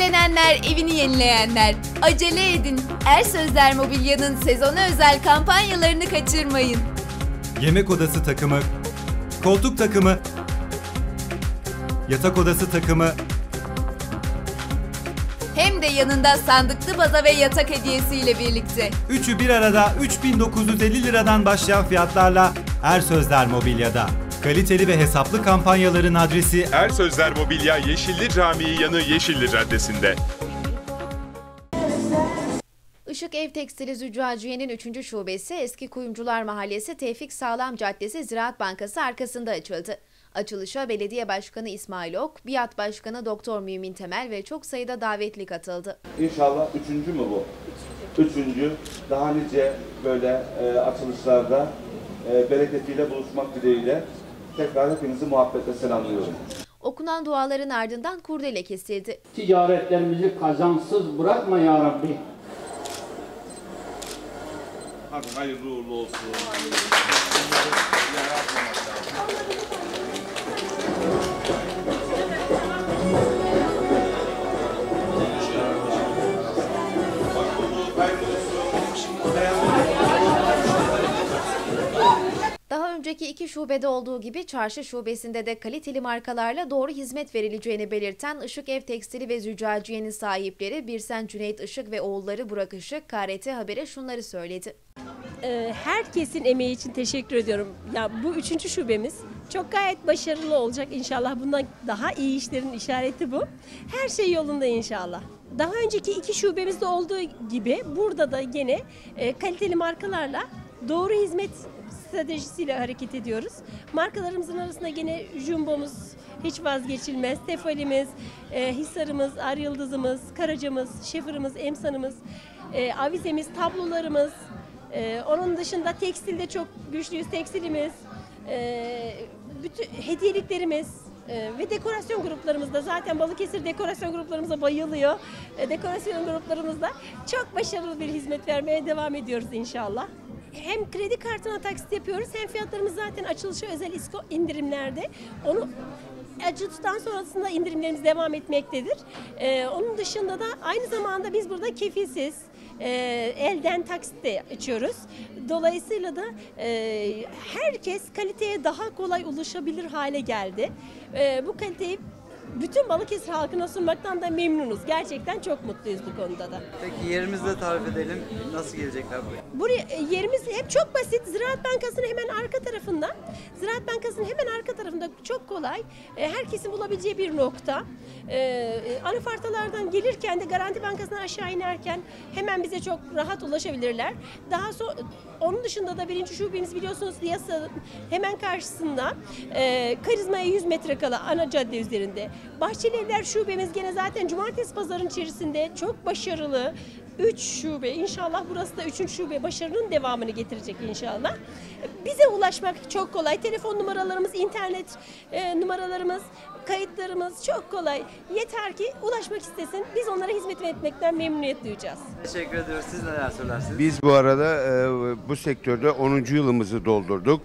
Evlenenler, evini yenileyenler. Acele edin. Er Sözler Mobilya'nın sezona özel kampanyalarını kaçırmayın. Yemek odası takımı, koltuk takımı, yatak odası takımı, Hem de yanında sandıklı baza ve yatak hediyesiyle birlikte. üçü bir arada 3950 liradan başlayan fiyatlarla Er Sözler Mobilya'da. Kaliteli ve hesaplı kampanyaların adresi Er Sözler Mobilya Yeşilli Camii yanı Yeşilli Caddesi'nde. Işık Ev Tekstili Züccaciye'nin 3. şubesi Eski Kuyumcular Mahallesi Tevfik Sağlam Caddesi Ziraat Bankası arkasında açıldı. Açılışa Belediye Başkanı İsmail Ok, Biat Başkanı Doktor Mümin Temel ve çok sayıda davetli katıldı. İnşallah üçüncü mü bu? Üçüncü. Daha nice böyle e, açılışlarda e, bereketiyle buluşmak dileğiyle tekrar hepinizi muhabbetle selamlıyorum. Okunan duaların ardından kurdele kesildi. Ticaretlerimizi kazansız bırakma ya Rabbi. Hadi hayırlı uğurlu olsun. Daha önceki iki şubede olduğu gibi çarşı şubesinde de kaliteli markalarla doğru hizmet verileceğini belirten Işık Ev Tekstili ve Züccaciye'nin sahipleri Birsen Cüneyt Işık ve oğulları Burak Işık KRT Haber'e şunları söyledi. Ee, herkesin emeği için teşekkür ediyorum. Ya bu üçüncü şubemiz çok gayet başarılı olacak inşallah. Bundan daha iyi işlerin işareti bu. Her şey yolunda inşallah. Daha önceki iki şubemizde olduğu gibi burada da gene e, kaliteli markalarla doğru hizmet stratejisiyle hareket ediyoruz. Markalarımızın arasında gene Jumbo'muz hiç vazgeçilmez. Tefalimiz, e, Hisar'ımız, Ar Yıldız'ımız, Karaca'mız, Şefır'ımız, Emsan'ımız, e, avizemiz, tablolarımız, ee, onun dışında tekstilde çok güçlüyüz. Tekstilimiz, e, bütün hediyeliklerimiz e, ve dekorasyon gruplarımızda zaten Balıkesir dekorasyon gruplarımıza bayılıyor. E, dekorasyon gruplarımızda çok başarılı bir hizmet vermeye devam ediyoruz inşallah. Hem kredi kartına taksit yapıyoruz hem fiyatlarımız zaten açılışa özel isko indirimlerde. Onu Açılıştan sonrasında indirimlerimiz devam etmektedir. Ee, onun dışında da aynı zamanda biz burada kefilsiz, e, elden taksitle açıyoruz. Dolayısıyla da e, herkes kaliteye daha kolay ulaşabilir hale geldi. E, bu kaliteyi bütün Balıkesir halkına sunmaktan da memnunuz. Gerçekten çok mutluyuz bu konuda da. Peki yerimizi de tarif edelim. Nasıl gelecekler buraya? Buraya e, yerimiz hep çok basit. Ziraat Bankası'nın hemen arka tarafında. Ziraat Bankası'nın hemen arka tarafında çok kolay. e, Herkesin bulabileceği bir nokta. E, Anafartalardan gelirken de Garanti Bankası'ndan aşağı inerken hemen bize çok rahat ulaşabilirler. Daha sonra onun dışında da birinci şubemiz biliyorsunuz Yasa hemen karşısında Karizma'ya 100 metre kala ana cadde üzerinde. Bahçeli Evler şubemiz gene zaten cumartesi pazarın içerisinde çok başarılı. 3 şube inşallah burası da 3. şube başarının devamını getirecek inşallah. Bize ulaşmak çok kolay. Telefon numaralarımız, internet e, numaralarımız, kayıtlarımız çok kolay. Yeter ki ulaşmak istesin. Biz onlara hizmet etmekten memnuniyet duyacağız. Teşekkür ediyoruz. Siz neler söylersiniz? Biz bu arada e, bu sektörde 10. yılımızı doldurduk.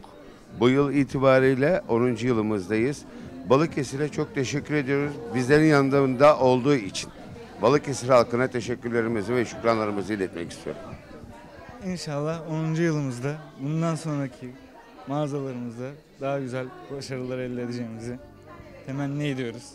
Bu yıl itibariyle 10. yılımızdayız. Balıkesir'e çok teşekkür ediyoruz. Bizlerin yanında olduğu için. Balıkesir halkına teşekkürlerimizi ve şükranlarımızı iletmek istiyorum. İnşallah 10. yılımızda bundan sonraki mağazalarımızda daha güzel başarılar elde edeceğimizi temenni ediyoruz.